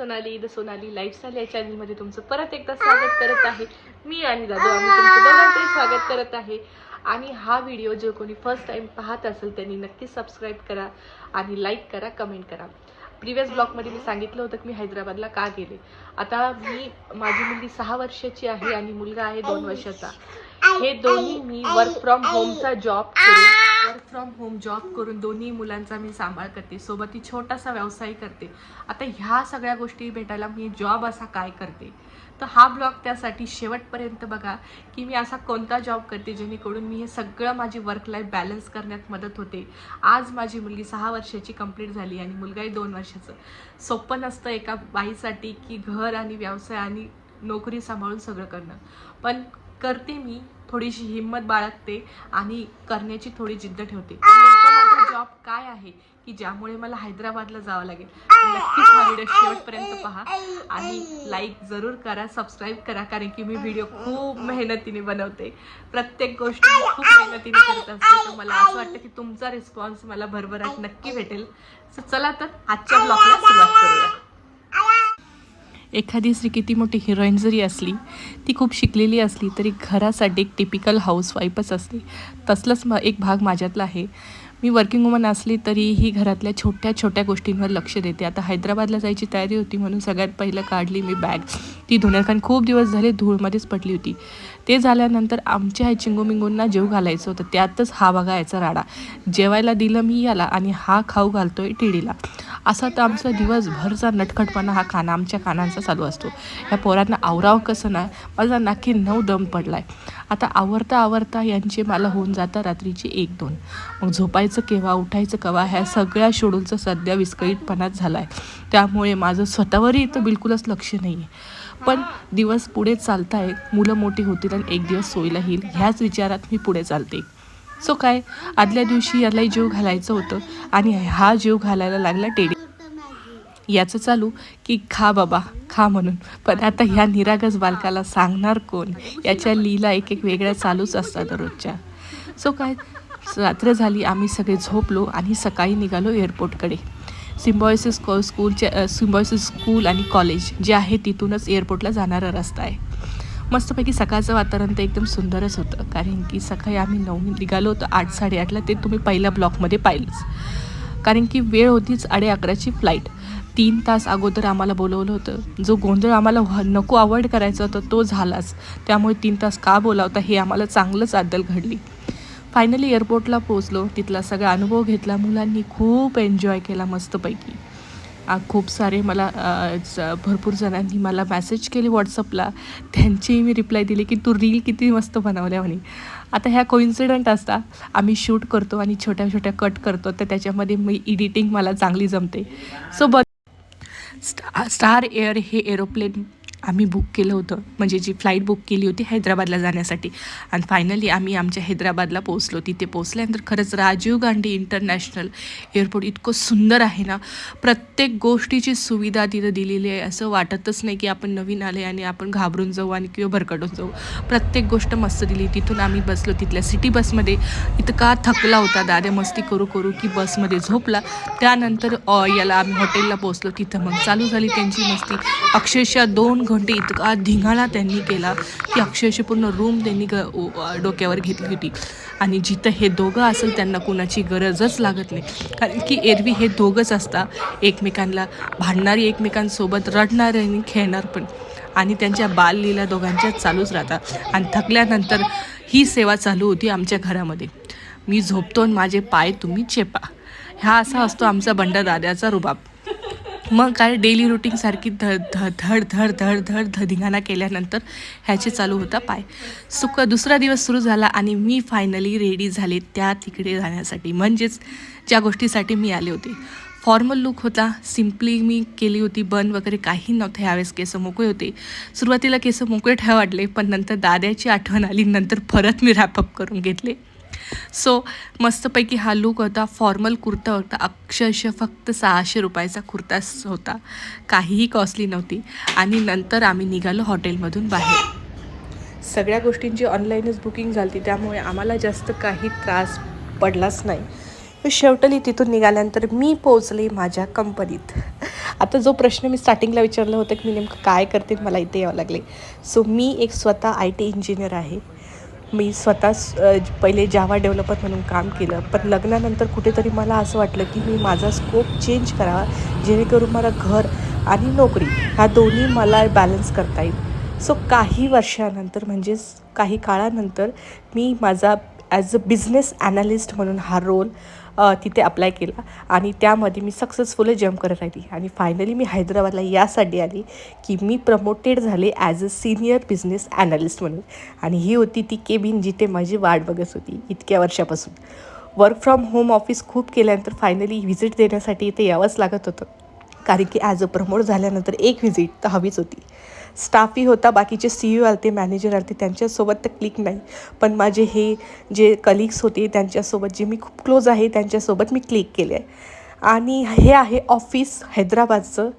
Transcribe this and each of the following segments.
Sonali the Sonali lifestyle या चॅनलमध्ये तुमचं परत एकदा स्वागत करत आहे. मी आणि दादू आम्ही तुमचं दोघांचंही स्वागत करत आहे. आणि हा व्हिडिओ जो कोणी फर्स्ट टाइम पाहत असेल त्यांनी नक्की सबस्क्राईब करा आणि लाईक करा कमेंट करा. प्रिव्हियस ब्लॉगमध्ये मी सांगितलं होतं की मी हैदराबादला का गेले. आता मी माझी मुलगी सहा वर्षाची आहे आणि मुलगा आहे दोन वर्षाचा. हे दोन्ही मी वर्क फ्रॉम होमचा जॉब करून. वर्क फ्रॉम होम जॉब करून दोन्ही मुलांचा मी सांभाळ करते. सोबत ही छोटासा व्यवसाय करते. आता ह्या सगळ्या गोष्टी भेटायला मी जॉब असा काय करते? तर हा ब्लॉग त्यासाठी शेवटपर्यंत बघा की मी असा कोणता जॉब करते जेणेकरून मी हे सगळं माझी वर्क लाईफ बॅलन्स करण्यात मदत होते. आज माझी मुलगी सहा वर्षाची कंप्लीट झाली आणि मुलगाही दोन वर्षाचं. सोपं नसतं एका बाईसाठी की घर आणि व्यवसाय आणि नोकरी सांभाळून सगळं करणं. पण करते मी. थोडीशी हिंमत बाळगते आणि करण्याची थोडी जिद्द ठेवते. माझा जॉब काय आहे की ज्यामुळे मला हैदराबादला जावं लागेल? नक्कीच हा व्हिडिओ शेवटपर्यंत पहा. आणि लाईक जरूर करा सबस्क्राईब करा कारण की मी व्हिडिओ खूप मेहनतीने बनवते. प्रत्येक गोष्ट खूप मेहनतीने करत असते. तर मला असं वाटतं की तुमचा रिस्पॉन्स मला भरभराट नक्की भेटेल. सो चला तर आजच्या ब्लॉगला सुरुवात करूया. एखादी स्त्री किती मोठी हिरोईन जरी असली ती खूप शिकलेली असली तरी घरासाठी एक टिपिकल हाऊसवाईफच असते. तसलंच म एक भाग माझ्यातला आहे. मी वर्किंग वुमन असली तरीही घरातल्या छोट्या छोट्या गोष्टींवर लक्ष देते. आता हैदराबादला जायची तयारी होती म्हणून सगळ्यात पहिलं काढली मी बॅग ती धुण्यात कारण खूप दिवस झाले धूळमध्येच पडली होती. ते झाल्यानंतर आमच्या ह्या चिंगोमिंगोंना जेव घालायचं होतं. त्यातच हा बघा याचा राडा. जेवायला दिलं मी याला आणि हा खाऊ घालतोय टिडीला. असा तर आमचा दिवसभरचा नटखटपणा हा खाना आमच्या कानांचा चालू असतो. ह्या पोरांना आवराव कसं ना? माझा नाकी नऊ दम पडला आहे आता आवरता आवरता यांचे मला होऊन जातं रात्रीचे एक दोन. मग झोपायचं केव्हा उठायचं केव्हा ह्या सगळ्या शेड्यूलचं सध्या विस्कळीतपणाच झाला आहे त्यामुळे माझं स्वतःवरही तर बिलकुलच लक्ष नाही आहे पण दिवस पुढे चालताय मुलं मोठी होतील आणि एक दिवस सोयीला येईल ह्याच विचारात मी पुढे चालते. सो काय आदल्या दिवशी यालाही जीव घालायचं होतं आणि हा जीव घालायला लागला टेडी. याचं चालू की खा बाबा खा म्हणून. पण आता ह्या निरागस बालकाला सांगणार कोण? याच्या लीला एक एक वेगळ्या चालूच असतात दररोजच्या सो काय रात्र झाली आम्ही सगळे झोपलो आणि सकाळी निघालो एअरपोर्टकडे सिम्बॉयसिस को स्कूलच्या सिम्बॉयसिस स्कूल आणि कॉलेज जे आहे तिथूनच एअरपोर्टला जाणारा रस्ता आहे. मस्तपैकी सकाळचं वातावरण तर एकदम सुंदरच होतं. कारण की सकाळी आम्ही नऊ निघालो होतो आठ साडेआठला. ते तुम्ही पहिल्या ब्लॉकमध्ये पाहिलंच. कारण की वेळ होतीच साडे अकराची फ्लाईट. तीन तास अगोदर आम्हाला बोलवलं होतं. जो गोंधळ आम्हाला नको अवॉइड करायचा होता तो झालाच. त्यामुळे तीन तास का बोलावता हे आम्हाला चांगलंच अद्दल घडली. फायनली एअरपोर्टला पोचलो तिथला सगळा अनुभव घेतला. मुलांनी खूप एन्जॉय केला मस्तपैकी. खूप सारे मला ज- भरपूर जणांनी मला मेसेज केले व्हॉट्सअपला त्यांचीही मी रिप्लाय दिली की तू रील किती मस्त बनवल्या म्हणे. आता ह्या कोइन्सिडंट असता आम्ही शूट करतो आणि छोट्या छोट्या कट करतो तर त्याच्यामध्ये मी इडिटिंग मला चांगली जमते. सो ब स्टा स्टार एअर हे एरोप्लेन आम्ही बुक केलं होतं. म्हणजे जी फ्लाईट बुक केली होती हैदराबादला जाण्यासाठी. आणि फायनली आम्ही आमच्या हैदराबादला पोचलो तिथे पोचल्यानंतर खरंच राजीव गांधी इंटरनॅशनल एअरपोर्ट इतकं सुंदर आहे ना. प्रत्येक गोष्टीची सुविधा तिथं दिलेली आहे. असं वाटतच नाही की आपण नवीन आले आणि आपण घाबरून जाऊ आणि किंवा भरकटून जाऊ. प्रत्येक गोष्ट मस्त दिली. तिथून आम्ही बसलो तिथल्या सिटी बसमध्ये इतका थकला होता दादा. मस्ती करू करू की बसमध्ये झोपला. त्यानंतर अ, याला आम्ही हॉटेलला पोचलो तिथं मग चालू झाली त्यांची मस्ती. अक्षरशः दोन घंटे इतका धिंगाणा त्यांनी केला की अक्षरशः पूर्ण रूम त्यांनी ग डोक्यावर घेतली होती. आणि जिथं हे दोघं असेल त्यांना कुणाची गरजच लागत नाही. कारण की एरवी हे दोघंच असतात एकमेकांना भांडणारी एकमेकांसोबत रडणार आणि खेळणार पण. आणि त्यांच्या बाललीला दोघांच्या चालूच राहतात. आणि थकल्यानंतर ही सेवा चालू होती आमच्या घरामध्ये. मी झोपतो आणि माझे पाय तुम्ही चेपा. ह्या असा असतो आमचा बंडा दाद्याचा रुबाब. मग काय डेली रुटीनसारखी ध ध धड धड धड धड धधिंगाणा केल्यानंतर ह्याचे चालू होता पाय. सुख दुसरा दिवस सुरू झाला आणि मी फायनली रेडी झाले त्या तिकडे जाण्यासाठी. म्हणजेच ज्या गोष्टीसाठी मी आले होते. फॉर्मल लुक होता सिम्पली मी केली होती बन वगैरे काही नव्हतं. ह्यावेळेस केस मोकळे होते. सुरुवातीला केस मोकळे ठेवा वाटले पण नंतर दाद्याची आठवण आली नंतर परत मी रॅपअप करून घेतले. सो मस्तपैकी हा लुक होता फॉर्मल कुर्ता होता. अक्षरशः फक्त सहाशे रुपयाचा कुर्ताच होता. काहीही कॉस्टली नव्हती. आणि नंतर आम्ही निघालो हॉटेलमधून बाहेर. सगळ्या गोष्टींची ऑनलाईनच बुकिंग झाली होती त्यामुळे आम्हाला जास्त काही त्रास पडलाच नाही. शेवटली तिथून निघाल्यानंतर मी पोचले माझ्या कंपनीत आता जो प्रश्न मी स्टार्टिंगला विचारलं होतं की मी नेमकं काय करते मला इथे यावं लागले. सो मी एक स्वतः आय टी इंजिनियर आहे. मी स्वतः पहिले जावा डेव्हलपर म्हणून काम केलं. पण लग्नानंतर कुठेतरी मला असं वाटलं की मी माझा स्कोप चेंज करावा जेणेकरून मला घर आणि नोकरी ह्या दोन्ही मला बॅलन्स करता येईल. सो काही वर्षानंतर म्हणजेच काही काळानंतर मी माझा ॲज अ बिझनेस ॲनालिस्ट म्हणून हा रोल तिथे अप्लाय केला. आणि त्यामध्ये मी सक्सेसफुली जम्प करत राहिली. आणि फायनली मी हैदराबादला यासाठी आली की मी प्रमोटेड झाले as a senior business analyst म्हणून. आणि ही होती ती केबिन जिथे माझी वाट बघत होती इतक्या वर्षापासून. वर्क फ्रॉम होम ऑफिस खूप केल्यानंतर फायनली व्हिजिट देण्यासाठी इथे यावंच लागत होतं. कारण की ॲज अ प्रमोट झाल्यानंतर एक व्हिजिट तर हवीच होती. स्टाफही होता बाकीचे सी यू आलते मॅनेजर आलते त्यांच्यासोबत तर क्लिक नाही. पण माझे हे जे कलिग्स होते त्यांच्यासोबत जे मी खूप क्लोज आहे त्यांच्यासोबत मी क्लिक केले आहे. आणि हे आहे ऑफिस हैदराबादचं.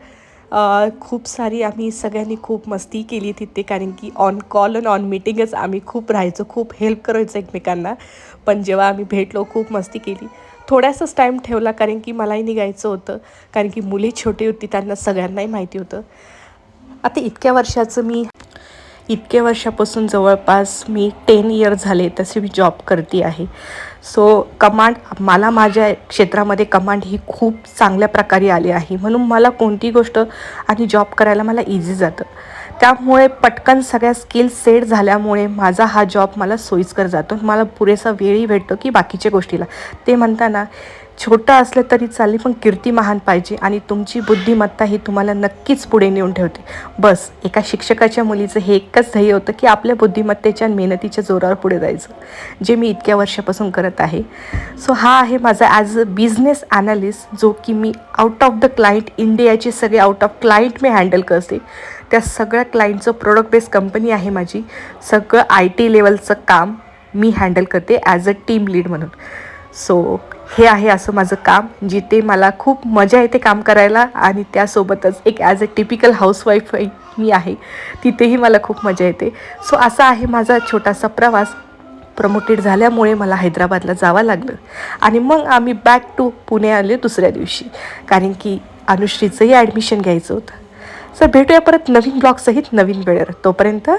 खूप सारी आम्ही सगळ्यांनी खूप मस्ती केली तिथे कारण की ऑन कॉल अन ऑन मीटिंगच आम्ही खूप राहायचो खूप हेल्प करायचो एकमेकांना. पण जेव्हा आम्ही भेटलो खूप मस्ती केली. थोडासाच टाईम ठेवला कारण की मलाही निघायचं होतं. कारण की मुले छोटी होती त्यांना सगळ्यांनाही माहिती होतं. आता इतक्या वर्षाचं मी इतक्या वर्षापासून जवळपास मी टेन इयर झाले तसे मी जॉब करते आहे. सो कमांड मला माझ्या क्षेत्रामध्ये कमांड ही खूप चांगल्या प्रकारे आली आहे. म्हणून मला कोणती गोष्ट आणि जॉब करायला मला इझी जातं. त्यामुळे पटकन सगळ्या स्किल सेट झाल्यामुळे माझा हा जॉब मला सोयीस्कर जातो. मला पुरेसा वेळही भेटतो की बाकीच्या गोष्टीला. ते म्हणताना छोटं असलं तरी चालेल पण कीर्ती महान पाहिजे आणि तुमची बुद्धिमत्ता ही तुम्हाला नक्कीच पुढे नेऊन ठेवते. बस एका शिक्षकाच्या मुलीचं हे एकच ध्येय होतं की आपल्या बुद्धिमत्तेच्या आणि मेहनतीच्या जोरावर पुढे जायचं जे मी इतक्या वर्षापासून करत आहे. सो हा आहे माझा ॲज अ बिझनेस ॲनालिस्ट जो की मी आउट ऑफ द क्लायंट इंडियाचे सगळे आउट ऑफ क्लायंट मी हँडल करते. त्या सगळ्या क्लायंटचं प्रोडक्ट बेस्ड कंपनी आहे माझी. सगळं आय टी लेवलचं काम मी हँडल करते ॲज अ टीम लीड म्हणून. सो हे आहे असं माझं काम जिथे मला खूप मजा येते काम करायला आणि त्यासोबतच एक ॲज अ टिपिकल हाऊसवाईफ मी आहे तिथेही मला खूप मजा येते. सो असा आहे माझा छोटासा प्रवास. प्रमोटेड झाल्यामुळे मला हैदराबादला जावं लागलं. आणि मग आम्ही बॅक टू पुणे आले दुसऱ्या दिवशी. कारण की अनुश्रीचंही ॲडमिशन घ्यायचं होतं. सर भेटूया परत नवीन ब्लॉगसहित नवीन वेळेवर. तोपर्यंत